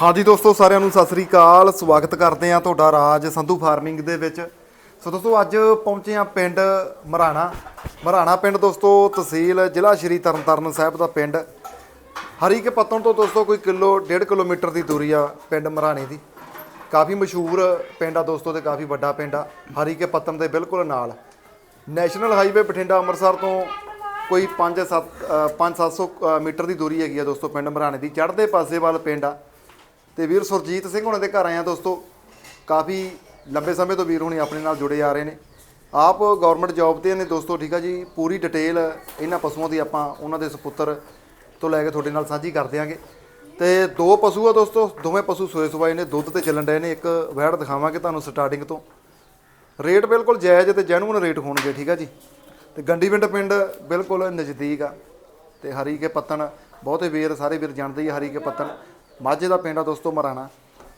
ਹਾਂਜੀ ਦੋਸਤੋ, ਸਾਰਿਆਂ ਨੂੰ ਸਤਿ ਸ੍ਰੀ ਅਕਾਲ। ਸਵਾਗਤ ਕਰਦੇ ਆ ਤੁਹਾਡਾ ਰਾਜ ਸੰਧੂ ਫਾਰਮਿੰਗ ਦੇ ਵਿੱਚ। ਸੋ ਦੋਸਤੋ, ਅੱਜ ਪਹੁੰਚੇ ਆ ਪਿੰਡ ਮਰਾਣਾ। ਮਰਾਣਾ ਪਿੰਡ ਦੋਸਤੋ, ਤਹਿਸੀਲ ਜ਼ਿਲ੍ਹਾ ਸ਼੍ਰੀ ਤਰਨਤਾਰਨ ਸਾਹਿਬ ਦਾ ਪਿੰਡ। ਹਰੀ ਕੇ ਪੱਤਣ ਤੋਂ ਦੋਸਤੋ, ਕੋਈ ਕਿਲੋ, ਡੇਢ ਕਿਲੋਮੀਟਰ ਦੀ ਦੂਰੀ ਆ ਪਿੰਡ ਮਰਾਣੇ ਦੀ। ਕਾਫੀ ਮਸ਼ਹੂਰ ਪਿੰਡ ਆ ਦੋਸਤੋ ਤੇ ਕਾਫੀ ਵੱਡਾ ਪਿੰਡ ਆ। ਹਰੀ ਕੇ ਪੱਤਣ ਦੇ ਬਿਲਕੁਲ ਨਾਲ। ਨੈਸ਼ਨਲ ਹਾਈਵੇ ਬਠਿੰਡਾ ਅੰਮ੍ਰਿਤਸਰ ਤੋਂ ਕੋਈ 5-7 5-700 ਮੀਟਰ ਦੀ ਦੂਰੀ ਹੈਗੀ ਆ ਦੋਸਤੋ ਪਿੰਡ ਮਰਾਣੇ ਦੀ। ਚੜ੍ਹਦੇ ਪਾਸੇ ਵੱਲ ਪਿੰਡ ਆ। ਤੇ ਵੀਰ ਸੁਰਜੀਤ ਸਿੰਘ ਹੁਣਾਂ ਦੇ ਘਰ ਆਏ ਆ ਦੋਸਤੋ। ਕਾਫੀ ਲੰਬੇ ਸਮੇਂ ਤੋਂ ਵੀਰ ਹੁਣੀ ਆਪਣੇ ਨਾਲ ਜੁੜੇ ਆ ਰਹੇ ਨੇ। ਆਪ ਗਵਰਨਮੈਂਟ ਜੌਬ ਤੇ ਨੇ ਦੋਸਤੋ, ਠੀਕ ਆ ਜੀ? ਪੂਰੀ ਡਿਟੇਲ ਇਹਨਾਂ ਪਸ਼ੂਆਂ ਦੀ ਆਪਾਂ ਉਹਨਾਂ ਦੇ ਸੁਪੁੱਤਰ ਤੋਂ ਲੈ ਕੇ ਤੁਹਾਡੇ ਨਾਲ ਸਾਂਝੀ ਕਰ ਦਿਆਂਗੇ ਤੇ ਦੋ ਪਸ਼ੂ ਆ ਦੋਸਤੋ, ਦੋਵੇਂ ਪਸ਼ੂ ਸੋਏ ਸਵਾਏ ਨੇ, ਦੁੱਧ ਤੇ ਚੱਲਣ ਡਏ ਨੇ। ਇੱਕ ਵੈੜ ਦਿਖਾਵਾਂਗੇ ਤੁਹਾਨੂੰ ਸਟਾਰਟਿੰਗ ਤੋਂ। ਰੇਟ ਬਿਲਕੁਲ ਜਾਇਜ਼ ਤੇ ਜੈਨੂਨ ਰੇਟ ਹੋਣਗੇ, ਠੀਕ ਆ ਜੀ? ਤੇ ਗੰਡੀਵਿੰਡ ਪਿੰਡ ਬਿਲਕੁਲ ਨਜ਼ਦੀਕ ਆ। ਤੇ ਹਰੀ ਕੇ ਪੱਤਣ, ਬਹੁਤੇ ਵੀਰ, ਸਾਰੇ ਵੀਰ ਜਾਣਦੇ ਹੀ ਆ ਹਰੀ ਕੇ ਪੱਤਣ। ਮਾਝੇ ਦਾ ਪਿੰਡ ਆ ਦੋਸਤੋ ਮਰਾਣਾ।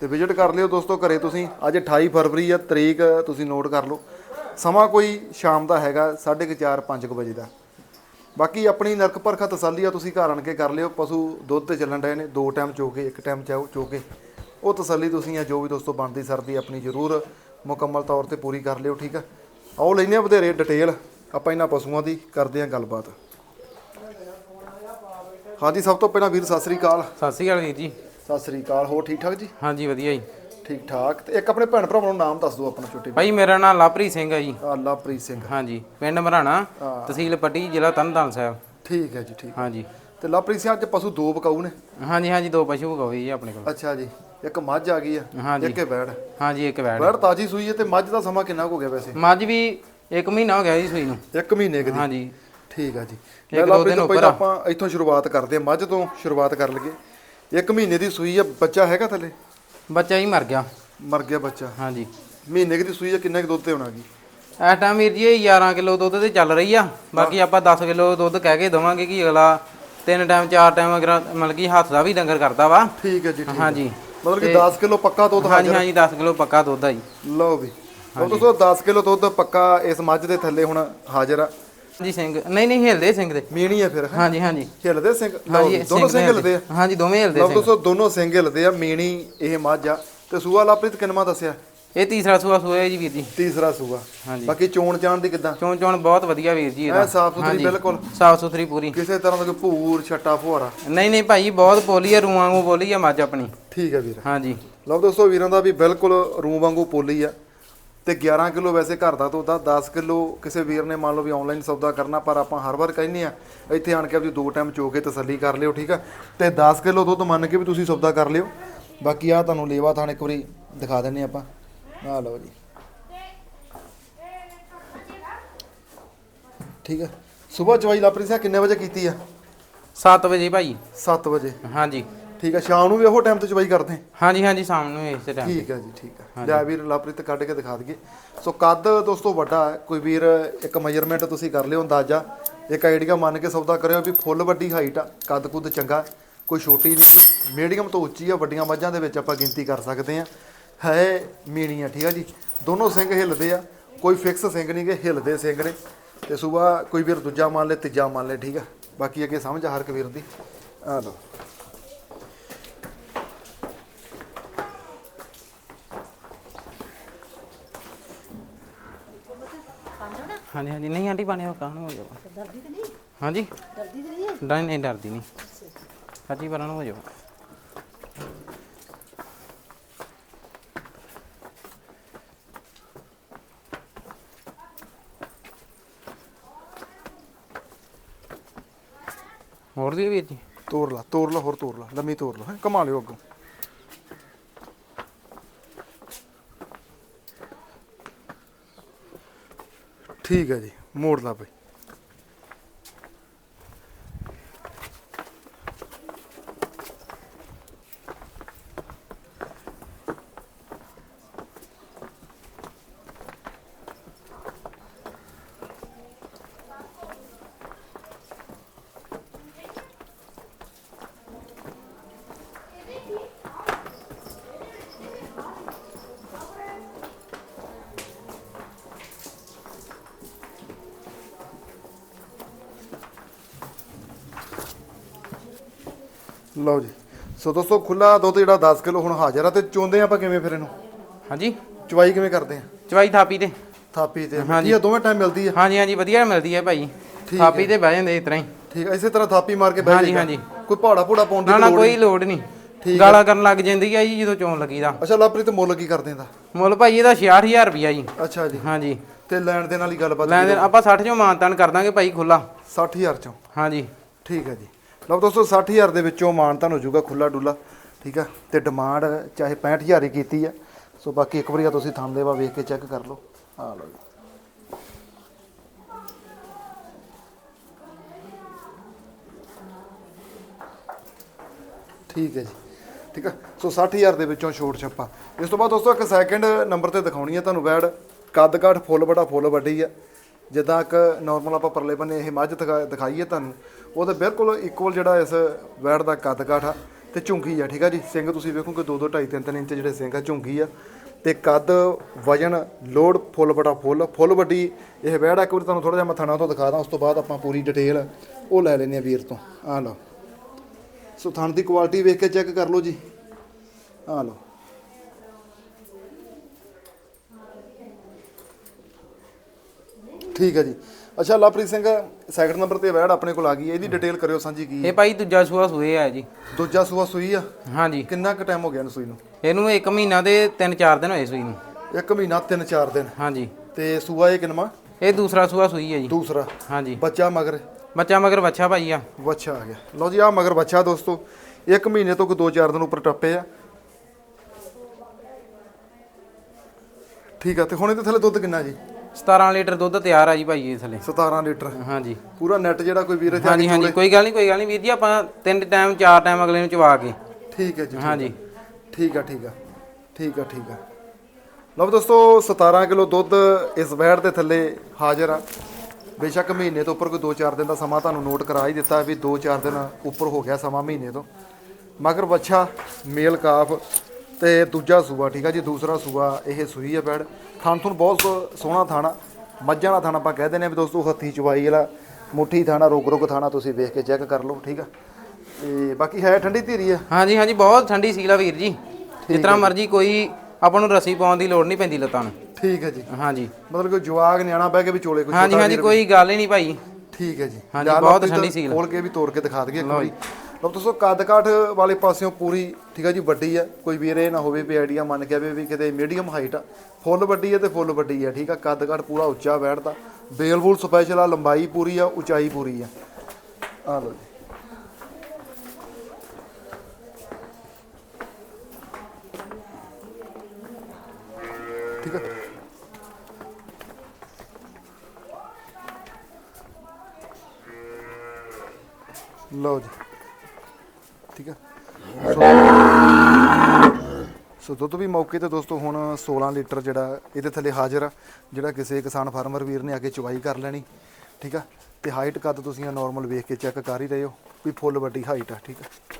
ਤੇ ਵਿਜ਼ਿਟ ਕਰ ਲਿਓ ਦੋਸਤੋ ਘਰੇ ਤੁਸੀਂ। ਅੱਜ 28 ਫਰਵਰੀ ਆ, ਤਰੀਕ ਤੁਸੀਂ ਨੋਟ ਕਰ ਲਓ। ਸਮਾਂ ਕੋਈ ਸ਼ਾਮ ਦਾ ਹੈਗਾ 4:30 5 ਵਜੇ ਦਾ। ਬਾਕੀ ਆਪਣੀ ਨਰਕ ਪਰਖਾ ਤਸੱਲੀ ਆ, ਤੁਸੀਂ ਘਰ ਆਣ ਕੇ ਕਰ ਲਿਓ। ਪਸ਼ੂ ਦੁੱਧ ਤੇ ਚੱਲਣ ਰਹੇ ਨੇ, ਦੋ ਟਾਈਮ ਚੋ ਕੇ, ਇੱਕ ਟਾਈਮ ਚਾਹੋ ਚੋ ਕੇ। ਉਹ ਤਸੱਲੀ ਤੁਸੀਂ ਆ, ਜੋ ਵੀ ਦੋਸਤੋ ਬਣਦੀ ਸਰਦੀ ਆਪਣੀ ਜ਼ਰੂਰ ਮੁਕੰਮਲ ਤੌਰ ਤੇ ਪੂਰੀ ਕਰ ਲਿਓ, ਠੀਕ ਆ? ਆਓ ਲੈਨੇ ਆ ਵਧੇਰੇ ਡਿਟੇਲ ਆਪਾਂ ਇਹਨਾਂ ਪਸ਼ੂਆਂ ਦੀ ਕਰਦੇ ਆ ਗੱਲਬਾਤ। ਹਾਂਜੀ, ਸਭ ਤੋਂ ਪਹਿਲਾਂ ਵੀਰ, ਸਤਿ ਸ੍ਰੀ ਅਕਾਲ। ਸਤਿ ਸ਼੍ਰੀ ਅਕਾਲ ਵੀਰ ਜੀ। ਸਤਿ ਸ੍ਰੀ ਅਕਾਲ ਹੋਰ ਠੀਕ ਠਾਕ ਜੀ? ਹਾਂਜੀ ਵਧੀਆ ਜੀ। ਠੀਕ ਠਾਕ। ਤੇ ਇੱਕ ਆਪਣੇ ਭੈਣ ਭਰਾਵਾਂ ਨੂੰ ਨਾਮ ਦੱਸ ਦਿਓ ਆਪਣਾ ਛੋਟੇ ਭਾਈ ਮੇਰਾ ਨਾਮ ਲਵਪ੍ਰੀਤ ਸਿੰਘ ਹੈ ਜੀ। ਅੱਲਾਪ੍ਰੀਤ ਸਿੰਘ। ਹਾਂਜੀ ਪਿੰਡ ਮਰਾਣਾ ਤਹਿਸੀਲ ਪੱਟੀ ਜ਼ਿਲ੍ਹਾ ਤਰਨਤਾਰਨ ਸਾਹਿਬ। ਠੀਕ ਹੈ ਜੀ ਠੀਕ। ਹਾਂਜੀ। ਤੇ ਲਵਪ੍ਰੀਤ ਸਿੰਘ ਅੱਜ ਪਸ਼ੂ ਦੋ ਬਕਾਊ ਨੇ? ਹਾਂਜੀ ਹਾਂਜੀ ਦੋ ਪਸ਼ੂ ਗੋਵੇ ਜੀ ਆਪਣੇ ਕੋਲ। ਅੱਛਾ ਜੀ ਇੱਕ ਮੱਝ ਆ ਗਈ ਆ ਇੱਕ ਇਹ ਬੈੜ ਹਾਂਜੀ ਇੱਕ ਵੈੜ। ਬੈੜ ਤਾਜੀ ਸੂਈ ਹੈ ਤੇ ਮੱਝ ਦਾ ਸਮਾਂ ਕਿੰਨਾ ਹੋ ਗਿਆ ਵੈਸੇ? ਮੱਝ ਵੀ ਇੱਕ ਮਹੀਨਾ ਹੋ ਗਿਆ ਜੀ ਸੂਈ ਨੂੰ। ਇੱਕ ਮਹੀਨੇ ਦੀ। ਹਾਂਜੀ। ਠੀਕ ਆ ਜੀ। ਇੱਕ ਦੋ ਲਵਪ੍ਰੀਤ ਦਿਨ ਪਹਿਲਾਂ ਆਪਾਂ ਇੱਥੋਂ ਸ਼ੁਰੂਆਤ ਕਰਦੇ ਆ ਮੱਝ ਤੋਂ ਸ਼ੁਰੂਆਤ ਕਰ ਲਈਏ। ਇੱਕ ਮਹੀਨੇ ਦੀ ਸੂਈ ਆ ਬੱਚਾ ਹੈਗਾ ਥੱਲੇ? ਬੱਚਾ ਹੀ ਮਰ ਗਿਆ। ਮਰ ਗਿਆ ਬੱਚਾ? ਹਾਂਜੀ। ਮਹੀਨੇ ਕੁ ਦੀ ਸੂਈ ਆ ਕਿੰਨੇ ਕੁ ਦੁੱਧ ਤੇ ਹੋਣਾ ਜੀ? ਇਸ ਟਾਈਮ ਵੀਰ ਜੀ ਇਹ 11 ਕਿਲੋ ਦੁੱਧ ਤੇ ਚੱਲ ਰਹੀ ਆ। ਬਾਕੀ ਆਪਾਂ 10 ਕਿਲੋ ਦੁੱਧ ਕਹਿ ਕੇ ਦਵਾਂਗੇ ਕਿ ਅਗਲਾ ਤਿੰਨ ਟਾਈਮ ਚਾਰ ਟਾਈਮ ਅਗਰ ਮਤਲਬ ਕਿ ਹੱਥ ਦਾ ਵੀ ਡੰਗਰ ਕਰਦਾ ਵਾ। ਠੀਕ ਹੈ ਜੀ ਠੀਕ ਹਾਂਜੀ। ਮਤਲਬ ਕਿ 10 ਕਿਲੋ ਪੱਕਾ ਦੁੱਧ ਹਾਂਜੀ ਹਾਂਜੀ 10 ਕਿਲੋ ਪੱਕਾ ਦੁੱਧ ਆ ਜੀ। ਲਓ ਵੀ। ਹੁਣ ਦੋਸਤੋ 10 ਕਿਲੋ ਦੁੱਧ ਪੱਕਾ ਇਸ ਮੱਝ ਦੇ ਥੱਲੇ ਹੁਣ ਹਾਜ਼ਰ ਆ। ਜੀ ਸਿੰਘ। ਨਹੀਂ ਨਹੀਂ ਹਿਲਦੇ ਸਿੰਘ ਦੇ। ਮੀਣੀ ਆ ਫਿਰ। ਹਾਂਜੀ ਹਾਂਜੀ। ਹਿੱਲਦੇ ਸਿੰਘ। ਲਓ ਹਾਂਜੀ ਦੋਨੋਂ ਸਿੰਘ ਹਿੱਲਦੇ ਆ। ਹਾਂਜੀ ਦੋਵੇਂ ਹਿਲਦੇ ਲਓ ਸਿੰਘ ਦੋਸਤੋ ਦੋਨੋਂ ਸਿੰਘ ਹਿੱਲਦੇ ਆ ਮੀਣੀ ਇਹ ਮੱਝ ਆ। ਤੇ ਸੂਆ ਲਾਪ੍ਰੀਤ ਕਿੰਨਵਾਂ ਦੱਸਿਆ? ਇਹ ਤੀਸਰਾ ਸੂਆ ਸੂਆ ਜੀ ਵੀਰ ਜੀ। ਤੀਸਰਾ ਸੂਆ। ਹਾਂਜੀ। ਬਾਕੀ ਚੋਣ ਜਾਣ ਦੀ ਕਿਦਾਂ? ਚੋਣ ਚੋਣ ਬਹੁਤ ਵਧੀਆ ਵੀਰ ਜੀ ਐ ਇਹਦਾ ਸਾਫ਼ ਸੁਥਰੀ ਬਿਲਕੁਲ। ਸਾਫ਼ ਸੁਥਰੀ ਪੂਰੀ। ਕਿਸੇ ਤਰ੍ਹਾਂ ਦਾ ਕੋਈ ਭੂਰ ਛੱਟਾ ਫੁਹਾਰਾ? ਨਹੀਂ ਨਹੀਂ ਭਾਈ ਬਹੁਤ ਪੋਲੀ ਆ ਰੂਆਂ ਵਾਂਗੂ ਪੋਲੀ ਆ ਮੱਝ ਆਪਣੀ। ਠੀਕ ਹੈ ਵੀਰ। ਹਾਂਜੀ। ਲਓ ਦੋਸਤੋ ਵੀਰਾਂ ਦਾ ਵੀ ਬਿਲਕੁਲ ਰੂ ਵਾਂਗੂ ਪੋਲੀ ਆ। ਤੇ 11 ਕਿਲੋ ਵੈਸੇ ਘਰ ਦਾ ਦੁੱਧ ਆ 10 ਕਿਲੋ ਕਿਸੇ ਵੀਰ ਨੇ ਮੰਨ ਲਓ ਵੀ ਆਨਲਾਈਨ ਸੌਦਾ ਕਰਨਾ ਪਰ ਆਪਾਂ ਹਰ ਵਾਰ ਕਹਿੰਦੇ ਆ ਇੱਥੇ ਆਣ ਕੇ ਆਪਣੀ ਦੋ ਟਾਈਮ ਚੋ ਕੇ ਤਸੱਲੀ ਕਰ ਲਿਓ ਠੀਕ ਆ? ਤੇ 10 ਕਿਲੋ ਦੁੱਧ ਮੰਨ ਕੇ ਵੀ ਤੁਸੀਂ ਸੌਦਾ ਕਰ ਲਿਓ। ਬਾਕੀ ਆ ਤੁਹਾਨੂੰ ਲੇਵਾ ਥਾਣ ਇੱਕ ਵਾਰੀ ਦਿਖਾ ਦਿੰਨੇ ਆਪਾਂ। ਆ ਲਓ ਜੀ। ਠੀਕ ਆ? ਸਵੇਰ ਚਵਾਈ ਲਾਪਰੀ ਸਾਹਿਬ ਕਿੰਨੇ ਵਜੇ ਕੀਤੀ ਆ? 7 ਵਜੇ ਭਾਈ। 7 ਵਜੇ। ਹਾਂਜੀ। ਠੀਕ ਆ ਸ਼ਾਮ ਨੂੰ ਵੀ ਉਹੋ ਟਾਈਮ ਤੇ ਚਵਾਈ ਕਰਦੇ ਹਾਂਜੀ ਹਾਂਜੀ ਸ਼ਾਮ ਨੂੰ ਇਸੇ ਟਾਈਮ ਠੀਕ ਹੈ ਜੀ ਠੀਕ ਹੈ। ਲੈ ਵੀਰ ਲਵਪ੍ਰੀਤ ਕੱਢ ਕੇ ਦਿਖਾ ਦਈਏ। ਸੋ ਕੱਦ ਦੋਸਤੋ ਵੱਡਾ ਹੈ। ਕੋਈ ਵੀਰ ਇੱਕ ਮੈਜ਼ਰਮੈਂਟ ਤੁਸੀਂ ਕਰ ਲਿਓ ਅੰਦਾਜ਼ਾ। ਇੱਕ ਆਈਡੀਆ ਮੰਨ ਕੇ ਸੌਦਾ ਕਰਿਓ ਵੀ ਫੁੱਲ ਵੱਡੀ ਹਾਈਟ ਆ ਕੱਦ ਕੁੱਦ ਚੰਗਾ। ਕੋਈ ਛੋਟੀ ਨਹੀਂ ਮੀਡੀਅਮ ਤੋਂ ਉੱਚੀ ਆ ਵੱਡੀਆਂ ਮੱਝਾਂ ਦੇ ਵਿੱਚ ਆਪਾਂ ਗਿਣਤੀ ਕਰ ਸਕਦੇ ਆ ਹੈ ਮੀਣੀਆਂ ਠੀਕ ਆ ਜੀ। ਦੋਨੋਂ ਸਿੰਘ ਹਿੱਲਦੇ ਆ। ਕੋਈ ਫਿਕਸ ਸਿੰਘ ਨਹੀਂ ਗੇ ਹਿੱਲਦੇ ਸਿੰਘ ਨੇ। ਤੇ ਸੂਬਾ ਕੋਈ ਵੀਰ ਦੂਜਾ ਮੰਨ ਲੈ ਤੀਜਾ ਮੰਨ ਲੈ ਠੀਕ ਆ। ਬਾਕੀ ਅੱਗੇ ਸਮਝ ਆ ਹਰ ਇੱਕ ਵੀਰ ਦੀ। ਆ ਲਓ। ਹਾਂਜੀ ਹਾਂਜੀ। ਨਹੀਂ ਆਂਟੀ ਪਾਣੀ ਕਾਹਨ ਹੋ ਜਾਓ ਡਰਦੀ ਤੇ ਨਹੀਂ? ਹਾਂਜੀ। ਡਰਦੀ ਤੇ ਨਹੀਂ ਨਹੀਂ ਨਹੀਂ ਡਰਦੀ ਨਹੀਂ। ਸੱਚੀ ਪਰਾਂ ਨੂੰ ਹੋ ਜਾਓ ਹੋਰ ਦੀ ਵੀਰ ਜੀ? ਤੋੜ ਲਾ ਤੋੜ ਲਾ ਹੋਰ ਤੋੜ ਲਾ। ਲੰਮੀ ਤੋੜ ਲਾ ਹੈ। ਕਮਾ ਲਿਓ ਅੱਗੋਂ। ਠੀਕ ਹੈ ਜੀ ਮੋੜ ਲਾ ਬਈ। ਲਓ ਜੀ। ਸੋ ਦੋਸਤੋ ਖੁੱਲਾ ਦੁੱਧ ਜਿਹੜਾ 10 ਕਿਲੋ ਹੁਣ ਹਾਜ਼ਰ ਆ ਤੇ ਚੋਂਦੇ ਆਪਾਂ ਕਿਵੇਂ ਫਿਰ ਇਹਨੂੰ? ਹਾਂਜੀ। ਚਵਾਈ ਕਿਵੇਂ ਕਰਦੇ ਆ? ਚਵਾਈ ਥਾਪੀ ਤੇ। ਥਾਪੀ ਤੇ। ਮਿੱਟੀ ਆ ਦੋਵੇਂ ਟਾਈਮ ਮਿਲਦੀ ਆ। ਹਾਂਜੀ ਹਾਂਜੀ ਵਧੀਆ ਮਿਲਦੀ ਹੈ ਭਾਈ। ਥਾਪੀ ਤੇ ਬਹਿ ਜਾਂਦੇ ਇਸ ਤਰ੍ਹਾਂ ਹੀ। ਠੀਕ ਇਸੇ ਤਰ੍ਹਾਂ ਥਾਪੀ ਮਾਰ ਕੇ ਬਹਿ ਹਾਂਜੀ, ਜਾਈਦਾ। ਹਾਂਜੀ। ਕੋਈ ਪਹਾੜਾ ਪੂੜਾ ਪਾਉਣ ਦੀ ਨਾ ਨਾ ਲੋੜ ਕੋਈ ਲੋੜ ਨਹੀਂ। ਠੀਕ ਗਾਲਾਂ ਕਰਨ ਲੱਗ ਜਾਂਦੀ ਆ ਜੀ ਜਦੋਂ ਚੋਣ ਲੱਗੀਦਾ। ਅੱਛਾ ਲਾਪਰੀ ਤੇ ਮੁੱਲ ਕੀ ਕਰਦੇ ਇਹਦਾ? ਮੁੱਲ ਭਾਈ ਇਹਦਾ 66000 ਰੁਪਿਆ ਜੀ। ਅੱਛਾ ਜੀ। ਹਾਂਜੀ। ਤੇ ਲੈਣ ਦੇ ਨਾਲ ਹੀ ਗੱਲਬਾਤ ਲੈਣ ਦੇਣ ਆਪਾਂ 60 ਚੋਂ ਮਾਨਤਾਨ ਕਰ ਦਾਂਗੇ ਭਾਈ ਖੁੱਲਾ 60000 ਚੋਂ। ਹਾਂਜੀ। ਠੀਕ ਹੈ ਜੀ। ਲਓ ਦੋਸਤੋ 60000 ਦੇ ਵਿੱਚੋਂ ਮਾਨਤਾਨ ਹੋ ਜਾਊਗਾ ਖੁੱਲਾ ਡੁੱਲਾ ਠੀਕ ਆ? ਤੇ ਡਿਮਾਂਡ ਚਾਹੇ 65000 ਹੀ ਕੀਤੀ ਆ, ਸੋ ਬਾਕੀ ਇੱਕ ਵਾਰੀ ਆ ਤੁਸੀਂ ਥਾਂ ਦੇਵਾ ਵੇਖ ਕੇ ਚੈੱਕ ਕਰ ਲਓ। ਆ ਲਓ ਜੀ। ਠੀਕ ਹੈ ਜੀ। ਠੀਕ ਹੈ ਸੋ 60000 ਦੇ ਵਿੱਚੋਂ ਛੋਟ ਛੱਪਾ। ਇਸ ਤੋਂ ਬਾਅਦ ਦੋਸਤੋ, ਇੱਕ ਸੈਕਿੰਡ ਨੰਬਰ ਤੇ ਦਿਖਾਉਣੀ ਹੈ ਤੁਹਾਨੂੰ ਬੈਡ ਕੱਦ ਕਾਠ ਫੁੱਲ, ਬੜਾ ਫੁੱਲ ਵੱਡੀ ਆ। ਜਿੱਦਾਂ ਇੱਕ ਨਾਰਮਲ ਆਪਾਂ ਪਰਲੇ ਬੰਨੇ ਇਹ ਮੱਝ ਦਿਖਾ- ਦਿਖਾਈ ਹੈ ਤੁਹਾਨੂੰ ਉਹਦੇ ਬਿਲਕੁਲ ਇਕੁਅਲ ਜਿਹੜਾ ਇਸ ਵੈੜ ਦਾ ਕੱਦ ਕਾਠ ਆ ਤੇ ਝੁੰਗੀ ਆ, ਠੀਕ ਆ ਜੀ? ਸਿੰਘ ਤੁਸੀਂ ਵੇਖੋਗੇ ਕਿ 2 2 2.5 3 3 ਇੰਚ ਜਿਹੜੇ ਸਿੰਘ ਆ, ਝੁੰਗੀ ਆ। ਤੇ ਕੱਦ ਵਜਨ ਲੋਡ ਫੁੱਲ ਬੜਾ ਫੁੱਲ ਫੁੱਲ ਵੱਡੀ ਇਹ ਵੈੜ ਆ। ਇੱਕ ਵਾਰੀ ਤੁਹਾਨੂੰ ਥੋੜਾ ਜਿਹਾ ਮੈਂ ਥਣਾ ਤੋਂ ਦਿਖਾ ਦਾਂ, ਉਸ ਤੋਂ ਬਾਅਦ ਆਪਾਂ ਪੂਰੀ ਡਿਟੇਲ ਉਹ ਲੈ ਲੈਨੇ ਆ ਵੀਰ ਤੋਂ। ਆ ਲਓ। ਸੋ ਥਣ ਦੀ ਕੁਆਲਿਟੀ ਵੇਖ ਕੇ ਚੈੱਕ ਕਰ ਲਓ ਜੀ। ਆ ਲਓ। ਠੀਕ ਹੈ ਜੀ। ਅੱਛਾ ਲਵਪ੍ਰੀਤ ਸਿੰਘ ਸੈਕਿੰਡ ਨੰਬਰ ਤੇ ਵੈੜ ਆਪਣੇ ਕੋਲ ਆ ਗਈ ਹੈ। ਇਹਦੀ ਡਿਟੇਲ ਕਰਿਓ ਸਾਂਝੀ ਕੀ ਇਹ ਭਾਈ ਦੂਜਾ ਸੂਆ ਸੂਏ ਆ ਜੀ। ਦੂਜਾ ਸੂਆ ਸੂਈ ਆ? ਹਾਂਜੀ। ਕਿੰਨਾ ਕੁ ਟਾਈਮ ਹੋ ਗਿਆ ਇਹਨੂੰ ਸੂਈ ਨੂੰ? ਇਹਨੂੰ 1 ਮਹੀਨਾ ਦੇ 3-4 ਦਿਨ ਹੋਏ ਸੂਈ ਨੂੰ। ਇੱਕ ਮਹੀਨਾ 3-4 ਦਿਨ। ਹਾਂਜੀ। ਤੇ ਸੂਆ ਇਹ ਕਿੰਨਵਾ ਇਹ ਦੂਸਰਾ ਸੂਆ ਸੂਈ ਹੈ ਜੀ। ਦੂਸਰਾ। ਹਾਂਜੀ। ਬੱਚਾ ਮਗਰ? ਬੱਚਾ ਮਗਰ ਬੱਚਾ ਭਾਈ ਆ। ਬੱਚਾ ਆ ਗਿਆ। ਲਓ ਜੀ ਆ ਮਗਰ ਬੱਚਾ ਦੋਸਤੋ। ਇੱਕ ਮਹੀਨੇ ਤੋਂ ਕੋਈ 2-4 ਦਿਨ ਉੱਪਰ ਟੱਪੇ ਆ। ਠੀਕ ਆ ਤੇ ਹੁਣ ਇਹਦੇ ਥੱਲੇ ਦੁੱਧ ਕਿੰਨਾ ਜੀ? 17 ਲੀਟਰ ਦੁੱਧ ਤਿਆਰ ਆ ਜੀ ਭਾਈ ਇਹ ਥੱਲੇ। 17 ਲੀਟਰ। ਹਾਂਜੀ। ਪੂਰਾ ਨੈਟ ਜਿਹੜਾ ਕੋਈ ਵੀਰ ਇੱਥੇ ਆ ਹਾਂਜੀ ਕੇ ਹਾਂਜੀ ਕੋਈ ਗੱਲ ਨਹੀਂ ਕੋਈ ਗੱਲ ਨਹੀਂ ਵੀਰ ਜੀ ਆਪਾਂ ਤਿੰਨ ਟਾਈਮ ਚਾਰ ਟਾਈਮ ਅਗਲੇ ਨੂੰ ਚਵਾ ਕੇ। ਠੀਕ ਹੈ ਜੀ ਹਾਂਜੀ। ਠੀਕ ਆ ਠੀਕ ਆ ਠੀਕ ਆ ਠੀਕ ਆ ਲਓ ਦੋਸਤੋ 17 ਕਿਲੋ ਦੁੱਧ ਇਸ ਵੈੜ ਦੇ ਥੱਲੇ ਹਾਜ਼ਰ ਆ। ਬੇਸ਼ੱਕ ਮਹੀਨੇ ਤੋਂ ਉੱਪਰ ਕੋਈ 2-4 ਦਿਨ ਦਾ ਸਮਾਂ ਤੁਹਾਨੂੰ ਨੋਟ ਕਰਾ ਹੀ ਦਿੱਤਾ ਵੀ 2-4 ਦਿਨ ਉੱਪਰ ਹੋ ਗਿਆ ਸਮਾਂ ਮਹੀਨੇ ਤੋਂ। ਮਗਰ ਬੱਚਾ ਮੇਲ ਕਾਫ ਤੇ ਦੂਜਾ ਸੂਆ ਠੀਕ ਆ ਜੀ ਦੂਸਰਾ ਸੂਆ ਇਹ ਸੂਈ ਆ ਵੈੜ ਥਣ ਥੁਣ ਬਹੁਤ ਸੋ- ਸੋਹਣਾ ਥਾਣਾ ਮੱਝਾਂ ਦਾ ਥਾਣਾ ਆਪਾਂ ਕਹਿ ਦਿੰਦੇ ਆ ਵੀ ਦੋਸਤੋ ਹੱਥੀ ਚਵਾਈ ਵਾਲਾ ਮੁੱਠੀ ਥਾਣਾ ਰੁਕ ਰੁਕ ਥਾਣਾ ਤੁਸੀਂ ਵੇਖ ਕੇ ਚੈੱਕ ਕਰ ਲਓ ਠੀਕ ਆ। ਤੇ ਬਾਕੀ ਹੈ ਠੰਡੀ ਧੀਰੀ ਆ? ਹਾਂਜੀ ਹਾਂਜੀ ਬਹੁਤ ਠੰਡੀ ਸੀਲ ਆ ਵੀਰ ਜੀ। ਜਿਸ ਤਰ੍ਹਾਂ ਮਰਜ਼ੀ ਕੋਈ ਆਪਾਂ ਨੂੰ ਰੱਸੀ ਪਾਉਣ ਦੀ ਲੋੜ ਨਹੀਂ ਪੈਂਦੀ ਲੱਤਾਂ ਨੂੰ। ਠੀਕ ਹੈ ਜੀ। ਹਾਂਜੀ। ਮਤਲਬ ਕਿ ਜਵਾਗ ਨਿਆਣਾ ਬਹਿ ਕੇ ਵੀ ਚੋਲੇ ਕੋਈ ਹਾਂਜੀ ਹਾਂਜੀ ਕੋਈ ਗੱਲ ਹੀ ਨਹੀਂ ਭਾਈ। ਠੀਕ ਹੈ ਜੀ। ਹਾਂਜੀ, ਬਹੁਤ ਠੰਡੀ ਸੀਲ। ਖੋਲ ਕੇ ਵੀ ਤੋੜ ਕੇ ਦਿਖਾ ਦਈਏ ਇੱਕ ਵਾਰੀ। ਲਓ ਤੁਸੀਂ ਕੱਦ ਕਾਠ ਵਾਲੇ ਪਾਸਿਓਂ ਪੂਰੀ, ਠੀਕ ਆ ਜੀ, ਵੱਡੀ ਆ। ਕੋਈ ਵੀਰ ਇਹ ਨਾ ਹੋਵੇ ਵੀ ਆਈਡੀਆ ਮੰਨ ਕੇ ਆਵੇ ਵੀ ਕਿਤੇ ਮੀਡੀਅਮ ਹਾਈਟ ਆ। ਫੁੱਲ ਵੱਡੀ ਆ ਤੇ ਫੁੱਲ ਵੱਡੀ ਆ, ਠੀਕ ਆ। ਕੱਦ ਕਾਠ ਪੂਰਾ ਉੱਚਾ ਬੈਠਦਾ ਬੇਲਬੂਲ ਸਪੈਸ਼ਲ ਆ, ਲੰਬਾਈ ਪੂਰੀ ਆ, ਉਚਾਈ ਪੂਰੀ ਆ। ਆ ਲਓ ਜੀ। ਠੀਕ ਆ। ਲਓ ਜੀ। ਠੀਕ ਆ? ਸੋ ਦੁੱਧ ਵੀ ਮੌਕੇ ਤੇ ਦੋਸਤੋ ਹੁਣ 16 ਲੀਟਰ ਜਿਹੜਾ ਇਹਦੇ ਥੱਲੇ ਹਾਜ਼ਰ ਆ ਜਿਹੜਾ ਕਿਸੇ ਕਿਸਾਨ ਫਾਰਮਰ ਵੀਰ ਨੇ ਕੇ ਚੁਵਾਈ ਕਰ ਲੈਣੀ ਠੀਕ ਆ? ਤੇ ਹਾਈਟ ਕੱਦ ਤੁਸੀਂ ਆ ਨਾਰਮਲ ਵੇਖ ਕੇ ਚੈੱਕ ਕਰ ਹੀ ਰਹੇ ਹੋ ਵੀ ਫੁੱਲ ਵੱਡੀ ਹਾਈਟ ਆ ਠੀਕ ਆ?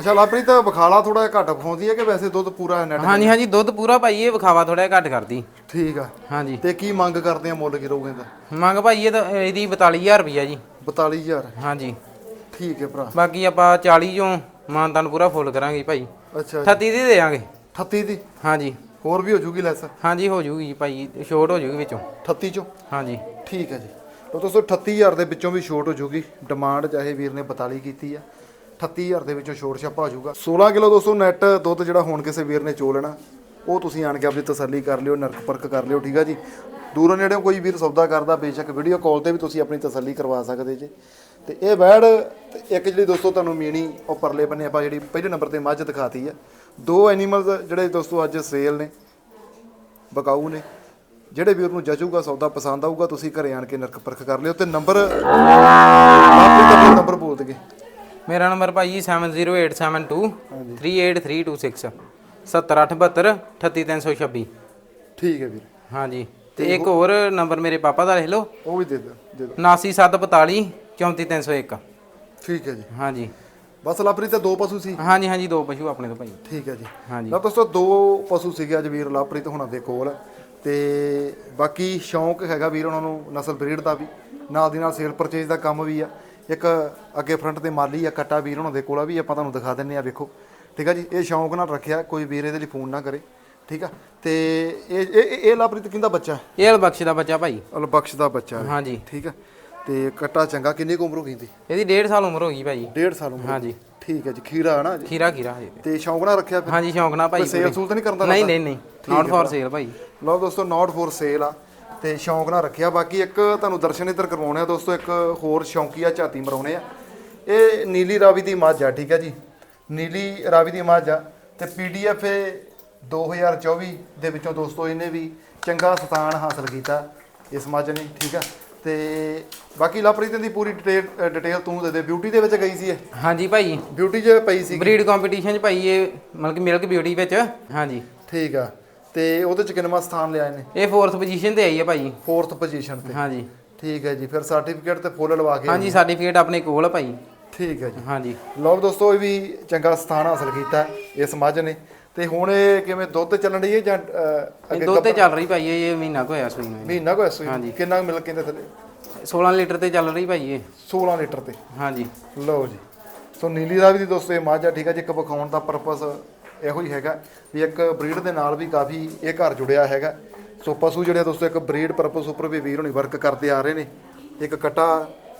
ਅੱਛਾ ਲਾਪ੍ਰੀਤ ਬਖਾਲਾ ਥੋੜਾ ਜਿਹਾ ਘੱਟ ਵਿਖਾਉਂਦੀ ਹੈ ਕਿ ਵੈਸੇ ਦੁੱਧ ਪੂਰਾ ਨੈਟ ਹਾਂਜੀ ਹਾਂਜੀ ਦੁੱਧ ਪੂਰਾ ਭਾਈ ਇਹ ਵਿਖਾਵਾ ਥੋੜਾ ਜਿਹਾ ਘੱਟ ਕਰਦੀ। ਠੀਕ ਆ। ਹਾਂਜੀ। ਤੇ ਕੀ ਮੰਗ ਕਰਦੇ ਆ ਮੁੱਲ ਕੀ ਰਹੂਗਾ ਇਹਦਾ ਮੰਗ ਭਾਈ ਇਹ ਤਾਂ ਇਹਦੀ 42000 ਰੁਪਈਆ ਜੀ। 42000 ਹਾਂਜੀ। ਠੀਕ ਹੈ ਭਰਾ। ਬਾਕੀ ਆਪਾਂ 40 ਚੋਂ ਮਾਨਤਾਨ ਪੂਰਾ ਫੁੱਲ ਕਰਾਂਗੇ ਭਾਈ। ਅੱਛਾ 38 ਦੀ ਦੇ 38 ਦੀ? ਹਾਂਜੀ। ਹੋਰ ਵੀ ਹੋ ਜੂਗੀ ਲੈਸ ਹਾਂਜੀ ਹੋ ਜੂਗੀ ਜੀ ਭਾਈ ਛੋਟ ਹੋ ਜੂਗੀ ਵਿੱਚੋਂ। 38 ਚੋਂ? ਹਾਂਜੀ। ਠੀਕ ਹੈ ਜੀ। ਲਓ ਦੋਸਤੋ 38000 ਦੇ ਵਿੱਚੋਂ ਵੀ ਛੋਟ ਹੋ ਜੂਗੀ। ਡਿਮਾਂਡ ਚਾਹੇ ਵੀਰ ਨੇ 42 ਕੀਤੀ ਆ। 38000 ਦੇ ਵਿੱਚੋਂ ਛੋਟ ਛਾਪਾ ਹੋ ਜੂਗਾ 16 ਕਿਲੋ ਦੋਸਤੋ ਨੈਟ ਦੁੱਧ ਜਿਹੜਾ ਹੁਣ ਕਿਸੇ ਵੀਰ ਨੇ ਚੋ ਲੈਣਾ, ਉਹ ਤੁਸੀਂ ਆਣ ਕੇ ਆਪਣੀ ਤਸੱਲੀ ਕਰ ਲਿਓ, ਨਰਕ ਪਰਖ ਕਰ ਲਿਓ, ਠੀਕ ਆ ਜੀ? ਦੂਰੋਂ ਨੇੜਿਓਂ ਕੋਈ ਵੀਰ ਸੌਦਾ ਕਰਦਾ, ਬੇਸ਼ੱਕ ਵੀਡੀਓ ਕਾਲ ਤੇ ਵੀ ਤੁਸੀਂ ਆਪਣੀ ਤਸੱਲੀ ਕਰਵਾ ਸਕਦੇ ਜੇ। ਤੇ ਇਹ ਵੈੜ ਇੱਕ ਜਿਹੜੀ ਦੋਸਤੋ ਤੁਹਾਨੂੰ ਮੀਣੀ, ਉਹ ਪਰਲੇ ਬੰਨੇ ਆਪਾਂ ਜਿਹੜੀ ਪਹਿਲੇ ਨੰਬਰ ਤੇ ਮੱਝ ਦਿਖਾਤੀ ਆ। ਦੋ ਐਨੀਮਲਸ ਜਿਹੜੇ ਦੋਸਤੋ ਅੱਜ ਸੇਲ ਨੇ, ਬਕਾਊ ਨੇ, ਜਿਹੜੇ ਵੀਰ ਨੂੰ ਜਚੂਗਾ, ਸੌਦਾ ਪਸੰਦ ਆਊਗਾ, ਤੁਸੀਂ ਘਰੇ ਆਣ ਕੇ ਨਰਕ ਪਰਖ ਕਰ ਲਿਓ। ਤੇ ਨੰਬਰ ਆਪਣੀ ਨੰਬਰ ਬੋਲ ਦਗੇ ਮੇਰਾ ਨੰਬਰ ਭਾਈ 70872 38326 70872 38326 ਠੀਕ ਹੈ ਵੀਰ। ਹਾਂਜੀ ਤੇ ਇੱਕ ਹੋਰ ਨੰਬਰ ਮੇਰੇ ਪਾਪਾ ਦਾ ਲਿਖ ਲਓ। ਉਹ ਵੀ ਦੇ ਦਿਓ ਦੇ ਦਿਓ। 79745 34301 ਠੀਕ ਹੈ ਜੀ। ਹਾਂਜੀ। ਬਸ ਲਾਪਰੀ ਤੇ ਦੋ ਪਸ਼ੂ ਸੀ? ਹਾਂਜੀ ਹਾਂਜੀ ਦੋ ਪਸ਼ੂ ਆਪਣੇ ਤੋਂ ਭਾਈ। ਠੀਕ ਹੈ ਜੀ। ਹਾਂਜੀ। ਲਓ ਦੋਸਤੋ ਦੋ ਪਸ਼ੂ ਸੀਗੇ ਅੱਜ ਵੀਰ ਲਾਪਰੀ ਤੋਂ ਹੁਣਾਂ ਦੇ ਕੋਲ। ਤੇ ਬਾਕੀ ਸ਼ੌਂਕ ਹੈਗਾ ਵੀਰ ਉਹਨਾਂ ਨੂੰ ਨਸਲ ਬਰੀਡ ਦਾ ਵੀ। ਨਾਲ ਦੀ ਨਾਲ ਸੇਲ ਪਰਚੇਜ ਦਾ ਕੰਮ ਵੀ ਆ। ਇੱਕ ਅੱਗੇ ਫਰੰਟ ਤੇ ਮਾਲੀ ਆ ਕੱਟਾ ਵੀਰ ਉਹਨਾਂ ਦੇ ਕੋਲ ਆ ਵੀ ਆਪਾਂ ਤੁਹਾਨੂੰ ਦਿਖਾ ਦਿੰਨੇ ਆ ਵੇਖੋ। ਠੀਕ ਆ ਜੀ ਇਹ ਸ਼ੌਂਕ ਨਾਲ ਰੱਖਿਆ ਕੋਈ ਵੀਰ ਇਹਦੇ ਲਈ ਫੋਨ ਨਾ ਕਰੇ। ਠੀਕ ਆ ਤੇ ਇਹ ਇਹ ਇਹ- ਇਹ ਲਾਪਰੀ ਕਿੰਦਾ ਬੱਚਾ? ਇਹ ਬਖਸ਼ ਦਾ ਬੱਚਾ ਭਾਈ। ਅਲਬਖਸ਼ ਦਾ ਬੱਚਾ ਹੈ। ਹਾਂਜੀ। ਠੀਕ ਆ ਤੇ ਕੱਟਾ ਚੰਗਾ ਕਿੰਨੀ ਕੁ ਉਮਰ ਹੋ ਗਈ ਦੀ ਇਹਦੀ 1.5 ਸਾਲ ਉਮਰ ਹੋ ਗਈ ਭਾਈ। ਡੇਢ ਸਾਲ ਉਮਰ ਹਾਂਜੀ। ਠੀਕ ਹੈ ਜੀ ਖੀਰਾ ਹੈ ਨਾ ਜੀ? ਖੀਰਾ ਖੀਰਾ ਹਜੇ। ਤੇ। ਸ਼ੌਂਕ ਨਾਲ ਰੱਖਿਆ ਫਿਰ? ਹਾਂਜੀ ਸ਼ੌਂਕ ਨਾਲ ਭਾਈ ਸੇਲ ਸੂਲ ਤਾਂ ਨਹੀਂ ਕਰਦਾ? ਨਹੀਂ ਨਹੀਂ। ਨਹੀਂ ਨਾਟ ਫॉर ਸੇਲ ਭਾਈ। ਲਓ ਦੋਸਤੋ ਨਾਟ ਫੋਰ ਸੇਲ ਆ। ਤੇ ਸ਼ੌਂਕ ਨਾਲ ਰੱਖਿਆ। ਬਾਕੀ ਇੱਕ ਤੁਹਾਨੂੰ ਦਰਸ਼ਨ ਇੱਧਰ ਕਰਵਾਉਣੇ ਆ ਦੋਸਤੋ ਇੱਕ ਹੋਰ ਸ਼ੌਂਕੀਆ ਝਾਤੀ ਮਰਾਉਣੇ ਆ। ਇਹ ਨੀਲੀ ਰਾਵੀ ਦੀ ਮੱਝ ਆ ਠੀਕ ਹੈ ਜੀ? ਨੀਲੀ ਰਾਵੀ ਦੀ ਮੱਝ ਆ ਤੇ ਪੀਡੀਐਫ 2024 ਦੇ ਵਿੱਚੋਂ ਦੋਸਤੋ ਇਹਨੇ ਵੀ ਚੰਗਾ ਸਥਾਨ ਹਾਸਲ ਕੀਤਾ ਇਸ ਮੱਝ ਨੇ ਠੀਕ ਆ? ਤੇ ਬਾਕੀ ਲਵਪ੍ਰੀਤ ਦੀ ਪੂਰੀ ਡਿਟੇਲ ਡਿਟੇਲ ਤੂੰ ਦੇ ਦੇ। ਬਿਊਟੀ ਦੇ ਵਿੱਚ ਗਈ ਸੀ ਇਹ? ਹਾਂਜੀ ਭਾਈ। ਬਿਊਟੀ 'ਚ ਪਈ ਸੀ ਬਰੀਡ ਕੰਪੀਟੀਸ਼ਨ ਚ ਭਾਈ ਇਹ ਮਤਲਬ ਕਿ ਮਿਲਕ ਬਿਊਟੀ ਵਿੱਚ। ਹਾਂਜੀ। ਠੀਕ ਆ। ਤੇ ਉਹਦੇ ਚ ਕਿੰਨਵਾਂ ਸਥਾਨ ਲਿਆ ਇਹਨੇ? ਇਹ 4th ਪੋਜੀਸ਼ਨ ਤੇ ਆਈ ਹੈ ਭਾਈ। 4th ਪੋਜੀਸ਼ਨ ਤੇ। ਹਾਂਜੀ। ਠੀਕ ਹੈ ਜੀ ਫਿਰ ਸਰਟੀਫਿਕੇਟ ਤੇ ਫੁੱਲ ਲਵਾ ਕੇ ਹਾਂਜੀ ਸਰਟੀਫਿਕੇਟ ਆਪਣੇ ਕੋਲ ਆ ਭਾਈ। ਠੀਕ ਹੈ ਜੀ। ਹਾਂਜੀ। ਲਓ ਦੋਸਤੋ ਇਹ ਵੀ ਚੰਗਾ ਸਥਾਨ ਹਾਸਲ ਕੀਤਾ ਇਸ ਮੱਝ ਨੇ। ਤੇ ਹੁਣ ਇਹ ਕਿਵੇਂ ਦੁੱਧ ਚੱਲਣ ਰਹੀ ਹੈ ਜਾਂ ਅੱਗੇ ਦੁੱਧ ਤੇ ਚੱਲ ਰਹੀ ਭਾਈ ਇਹ ਮਹੀਨਾ ਕੁ ਹੋਇਆ ਸੂਈ ਨੂੰ ਮਹੀਨਾ ਕੋ ਐਸੋ ਕਿੰਨਾ ਕੁ ਮਿਲ ਕੇ ਥੱਲੇ? 16 ਲੀਟਰ ਤੇ ਚੱਲ ਰਹੀ ਭਾਈ ਇਹ। 16 ਲੀਟਰ ਤੇ। ਹਾਂਜੀ। ਲਓ ਜੀ। ਸੋ ਨੀਲੀ ਦੀ ਦੋਸਤੋ ਇਹ ਮੱਝ ਠੀਕ ਹੈ ਜੀ ਇੱਕ ਵਿਖਾਉਣ ਦਾ ਪਰਪਸ ਇਹੋ ਹੀ ਹੈਗਾ ਵੀ ਇੱਕ ਬਰੀਡ ਦੇ ਨਾਲ ਵੀ ਕਾਫੀ ਇਹ ਘਰ ਜੁੜਿਆ ਹੈਗਾ। ਸੋ ਪਸ਼ੂ ਜਿਹੜੇ ਆ ਦੋਸਤੋ, ਇੱਕ ਬਰੀਡ ਪਰਪਸ ਉੱਪਰ ਵੀ ਵੀਰ ਹੁਣੀ ਵਰਕ ਕਰਦੇ ਆ ਰਹੇ ਨੇ। ਇੱਕ ਕਟਾ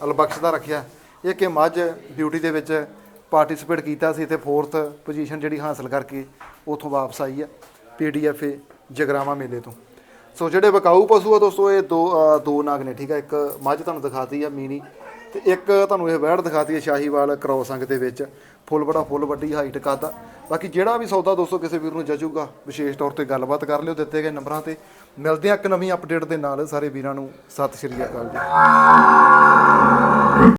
ਅਲਬਖਸ਼ ਦਾ ਰੱਖਿਆ। ਇਹ ਕਿ ਮੱਝ ਡਿਊਟੀ ਦੇ ਵਿੱਚ ਪਾਰਟਿਸਿਪੇਟ ਕੀਤਾ ਸੀ ਤੇ ਫੋਰਥ ਪੋਜੀਸ਼ਨ ਜਿਹੜੀ ਹਾਸਲ ਕਰਕੇ ਉਥੋਂ ਵਾਪਸ ਆਈ ਆ ਪੀਡੀਐਫ ਜਗਰਾਵਾ ਮੇਲੇ ਤੋਂ। ਸੋ ਜਿਹੜੇ ਵਿਕਾਊ ਪਸ਼ੂ ਆ ਦੋਸਤੋ, ਇਹ ਦੋ ਦੋ ਨਾਗ ਨੇ, ਠੀਕ ਆ। ਇੱਕ ਮੱਝ ਤੁਹਾਨੂੰ ਦਿਖਾਤੀ ਆ ਮੀਨੀ ਤੇ ਇੱਕ ਤੁਹਾਨੂੰ ਇਹ ਵਹਿੜ ਦਿਖਾਤੀ ਹੈ ਸ਼ਾਹੀਵਾਲ ਕ੍ਰੋਸ ਅੰਗ ਦੇ ਵਿੱਚ। ਫੁੱਲ ਬੜਾ ਫੁੱਲ, ਵੱਡੀ ਹਾਈਟ ਕਰਦਾ ਬਾਕੀ ਜਿਹੜਾ ਵੀ ਸੌਦਾ ਦੋਸਤੋ ਕਿਸੇ ਵੀਰ ਨੂੰ ਜਜੂਗਾ ਵਿਸ਼ੇਸ਼ ਤੌਰ ਤੇ ਗੱਲਬਾਤ ਕਰ ਲਿਓ, ਦਿੱਤੇ ਗਏ ਨੰਬਰਾਂ ਤੇ। ਮਿਲਦੇ ਆ ਇੱਕ ਨਵੀਂ ਅਪਡੇਟ ਦੇ ਨਾਲ। ਸਾਰੇ ਵੀਰਾਂ ਨੂੰ ਸਤਿ ਸ਼੍ਰੀ ਅਕਾਲ ਜੀ।